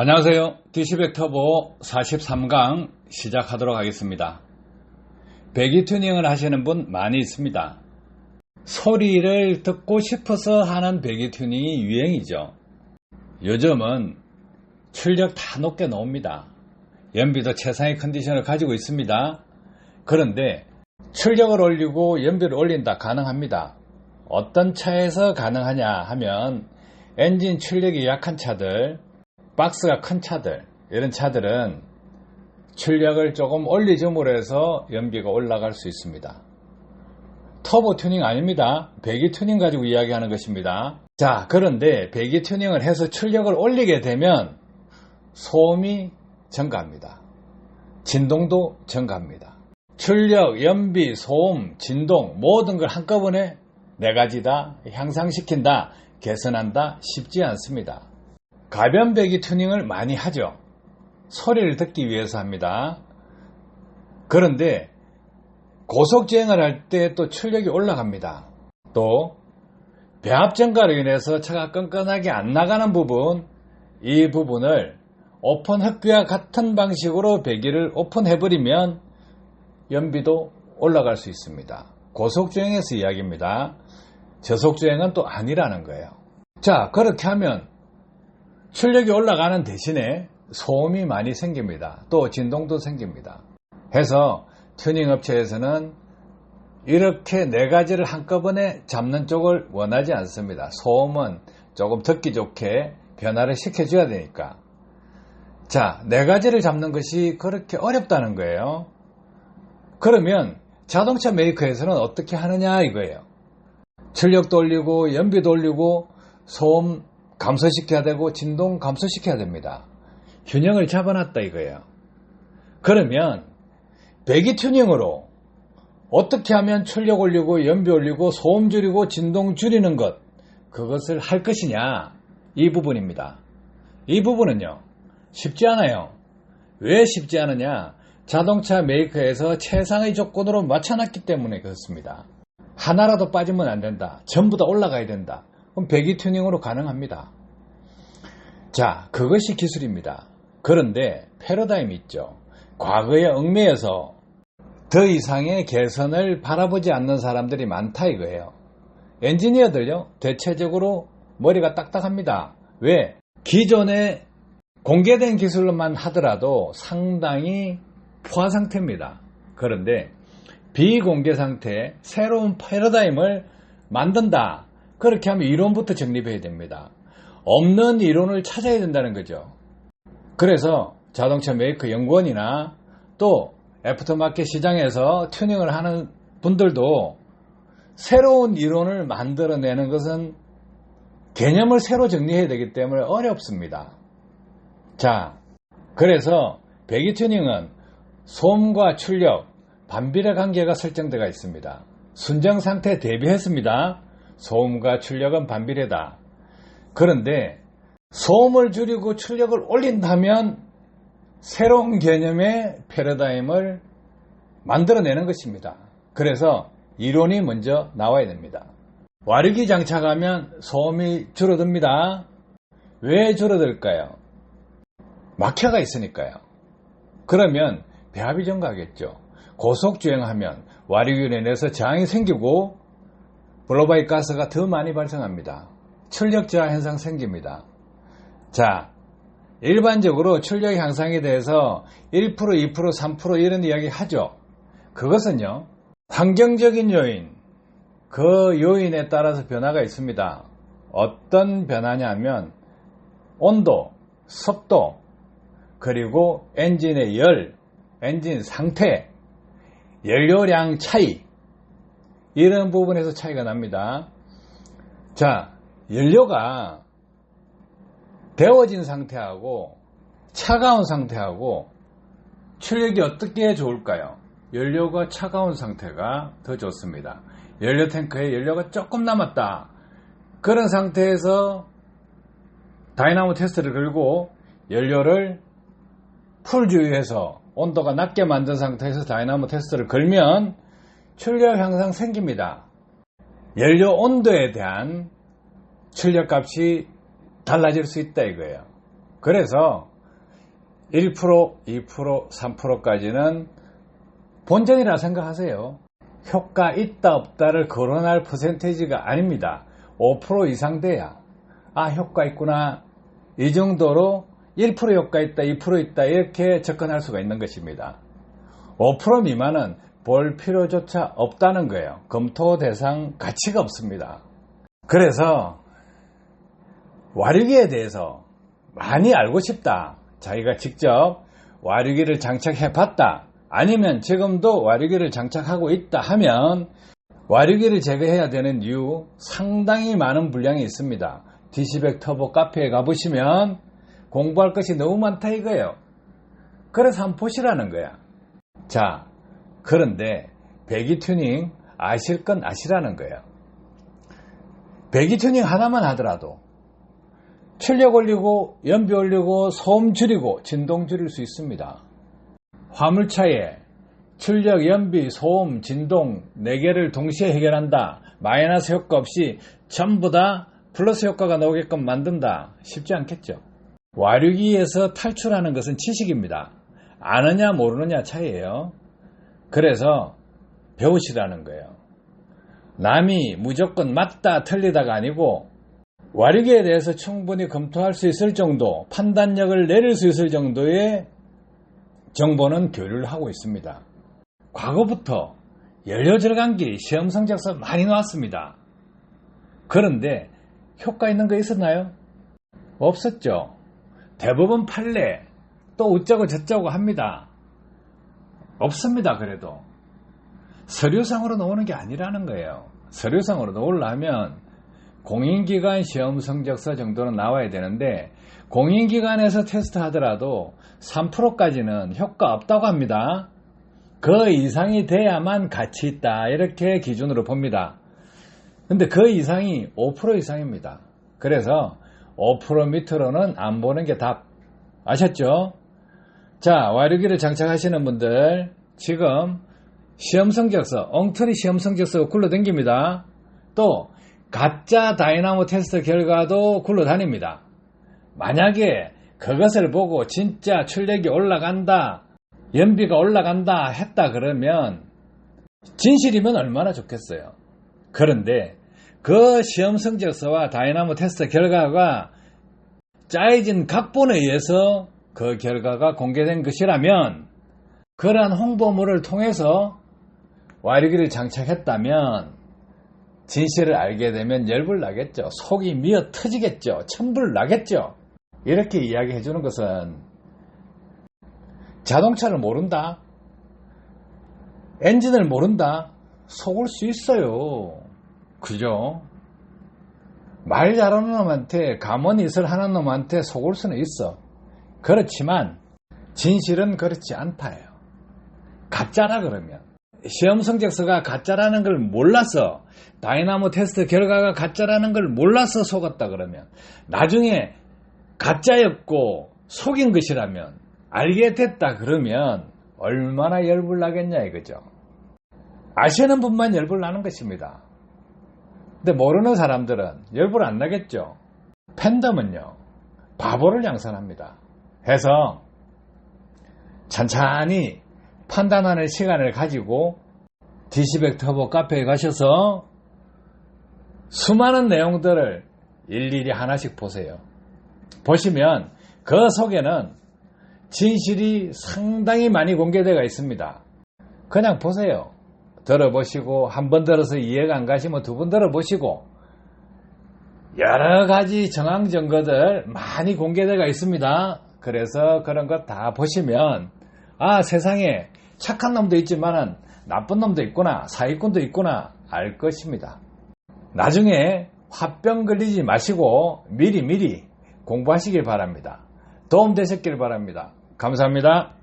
안녕하세요. 디시백 터보 43강 시작하도록 하겠습니다. 배기 튜닝을 하시는 분 많이 있습니다. 소리를 듣고 싶어서 하는 배기 튜닝이 유행이죠. 요즘은 출력 다 높게 나옵니다. 연비도 최상의 컨디션을 가지고 있습니다. 그런데 출력을 올리고 연비를 올린다 가능합니다. 어떤 차에서 가능하냐 하면 엔진 출력이 약한 차들, 박스가 큰 차들, 이런 차들은 출력을 조금 올리줌으로 해서 연비가 올라갈 수 있습니다. 터보 튜닝 아닙니다. 배기 튜닝 가지고 이야기하는 것입니다. 자, 그런데 배기 튜닝을 해서 출력을 올리게 되면 소음이 증가합니다. 진동도 증가합니다. 출력, 연비, 소음, 진동 모든 걸 한꺼번에 네 가지 다 향상시킨다, 개선한다 쉽지 않습니다. 가변 배기 튜닝을 많이 하죠. 소리를 듣기 위해서 합니다. 그런데 고속주행을 할 때 또 출력이 올라갑니다. 또 배합 증가로 인해서 차가 끈끈하게 안 나가는 부분, 이 부분을 오픈 흡기와 같은 방식으로 배기를 오픈해버리면 연비도 올라갈 수 있습니다. 고속주행에서 이야기입니다. 저속주행은 또 아니라는 거예요. 자, 그렇게 하면 출력이 올라가는 대신에 소음이 많이 생깁니다. 또 진동도 생깁니다. 해서 튜닝 업체에서는 이렇게 네 가지를 한꺼번에 잡는 쪽을 원하지 않습니다. 소음은 조금 듣기 좋게 변화를 시켜줘야 되니까. 자, 네 가지를 잡는 것이 그렇게 어렵다는 거예요. 그러면 자동차 메이커에서는 어떻게 하느냐 이거예요. 출력도 올리고 연비도 올리고 소음 감소시켜야 되고 진동 감소시켜야 됩니다. 균형을 잡아놨다 이거예요. 그러면 배기 튜닝으로 어떻게 하면 출력 올리고 연비 올리고 소음 줄이고 진동 줄이는 것 그것을 할 것이냐 이 부분입니다. 이 부분은요 쉽지 않아요. 왜 쉽지 않느냐 자동차 메이커에서 최상의 조건으로 맞춰놨기 때문에 그렇습니다. 하나라도 빠지면 안 된다. 전부 다 올라가야 된다. 그럼 배기 튜닝으로 가능합니다. 자, 그것이 기술입니다. 그런데 패러다임이 있죠. 과거에 얽매여서 더 이상의 개선을 바라보지 않는 사람들이 많다 이거예요. 엔지니어들요, 대체적으로 머리가 딱딱합니다. 왜? 기존에 공개된 기술로만 하더라도 상당히 포화 상태입니다. 그런데 비공개 상태, 새로운 패러다임을 만든다. 그렇게 하면 이론부터 정립해야 됩니다. 없는 이론을 찾아야 된다는 거죠. 그래서 자동차 메이커 연구원이나 또 애프터마켓 시장에서 튜닝을 하는 분들도 새로운 이론을 만들어내는 것은 개념을 새로 정리해야 되기 때문에 어렵습니다. 자, 그래서 배기 튜닝은 소음과 출력, 반비례 관계가 설정되어 있습니다. 순정 상태 대비했습니다. 소음과 출력은 반비례다. 그런데 소음을 줄이고 출력을 올린다면 새로운 개념의 패러다임을 만들어내는 것입니다. 그래서 이론이 먼저 나와야 됩니다. 와르기 장착하면 소음이 줄어듭니다. 왜 줄어들까요? 막혀가 있으니까요. 그러면 배합이 증가하겠죠. 고속주행하면 와르기로 인해서 저항이 생기고 블로바이 가스가 더 많이 발생합니다. 출력 저하 현상 생깁니다. 자, 일반적으로 출력 향상에 대해서 1%, 2%, 3% 이런 이야기 하죠. 그것은요, 환경적인 요인, 그 요인에 따라서 변화가 있습니다. 어떤 변화냐면, 온도, 습도, 그리고 엔진의 열, 엔진 상태, 연료량 차이, 이런 부분에서 차이가 납니다. 자, 연료가 데워진 상태하고 차가운 상태하고 출력이 어떻게 좋을까요? 연료가 차가운 상태가 더 좋습니다. 연료 탱크에 연료가 조금 남았다. 그런 상태에서 다이나모 테스트를 걸고 연료를 풀 주위에서 온도가 낮게 만든 상태에서 다이나모 테스트를 걸면 출력 향상 생깁니다. 연료 온도에 대한 출력 값이 달라질 수 있다 이거예요. 그래서 1%, 2%, 3%까지는 본전이라 생각하세요. 효과 있다 없다를 거론할 퍼센테이지가 아닙니다. 5% 이상 돼야 아 효과 있구나 이 정도로 1% 효과 있다 2% 있다 이렇게 접근할 수가 있는 것입니다. 5% 미만은 볼 필요조차 없다는 거예요. 검토 대상 가치가 없습니다. 그래서 와류기에 대해서 많이 알고 싶다. 자기가 직접 와류기를 장착해 봤다. 아니면 지금도 와류기를 장착하고 있다 하면 와류기를 제거해야 되는 이유 상당히 많은 분량이 있습니다. 디시백 터보 카페에 가보시면 공부할 것이 너무 많다 이거예요. 그래서 한번 보시라는 거야. 자, 그런데 배기 튜닝 아실 건 아시라는 거예요. 배기 튜닝 하나만 하더라도 출력 올리고 연비 올리고 소음 줄이고 진동 줄일 수 있습니다. 화물차에 출력, 연비, 소음, 진동 4개를 동시에 해결한다. 마이너스 효과 없이 전부 다 플러스 효과가 나오게끔 만든다. 쉽지 않겠죠. 와류기에서 탈출하는 것은 지식입니다. 아느냐 모르느냐 차이예요. 그래서 배우시라는 거예요. 남이 무조건 맞다 틀리다가 아니고 와류기에 대해서 충분히 검토할 수 있을 정도, 판단력을 내릴 수 있을 정도의 정보는 교류를 하고 있습니다. 과거부터 연료 절감기 시험 성적서 많이 나왔습니다. 그런데 효과 있는 거 있었나요? 없었죠. 대부분 판례, 또 어쩌고 저쩌고 합니다. 없습니다, 그래도. 서류상으로 나오는 게 아니라는 거예요. 서류상으로 나오려면 공인기관 시험 성적서 정도는 나와야 되는데 공인기관에서 테스트 하더라도 3%까지는 효과 없다고 합니다. 그 이상이 돼야만 가치 있다. 이렇게 기준으로 봅니다. 근데 그 이상이 5% 이상입니다. 그래서 5% 밑으로는 안 보는 게 답. 아셨죠? 자, 와류기를 장착하시는 분들 지금 시험 성적서, 엉터리 시험 성적서가 굴러댕깁니다. 또 가짜 다이나모 테스트 결과도 굴러다닙니다. 만약에 그것을 보고 진짜 출력이 올라간다, 연비가 올라간다 했다 그러면 진실이면 얼마나 좋겠어요. 그런데 그 시험 성적서와 다이나모 테스트 결과가 짜여진 각본에 의해서 그 결과가 공개된 것이라면 그러한 홍보물을 통해서 와류기를 장착했다면 진실을 알게 되면 열불 나겠죠. 속이 미어 터지겠죠. 천불 나겠죠. 이렇게 이야기해 주는 것은 자동차를 모른다. 엔진을 모른다. 속을 수 있어요. 그죠? 말 잘하는 놈한테 가만히 있을 하는 놈한테 속을 수는 있어. 그렇지만 진실은 그렇지 않다예요. 가짜라 그러면 시험 성적서가 가짜라는 걸 몰라서 다이나모 테스트 결과가 가짜라는 걸 몰라서 속았다 그러면 나중에 가짜였고 속인 것이라면 알게 됐다 그러면 얼마나 열불 나겠냐 이거죠. 아시는 분만 열불 나는 것입니다. 근데 모르는 사람들은 열불 안 나겠죠. 팬덤은요, 바보를 양산합니다. 해서 찬찬히 판단하는 시간을 가지고 디시백 터보 카페에 가셔서 수많은 내용들을 일일이 하나씩 보세요. 보시면 그 속에는 진실이 상당히 많이 공개되어 있습니다. 그냥 보세요. 들어보시고 한 번 들어서 이해가 안 가시면 두 번 들어보시고 여러 가지 정황 증거들 많이 공개되어 있습니다. 그래서 그런 것 다 보시면 아 세상에 착한 놈도 있지만 나쁜 놈도 있구나 사기꾼도 있구나 알 것입니다. 나중에 화병 걸리지 마시고 미리 미리 공부하시길 바랍니다. 도움 되셨길 바랍니다. 감사합니다.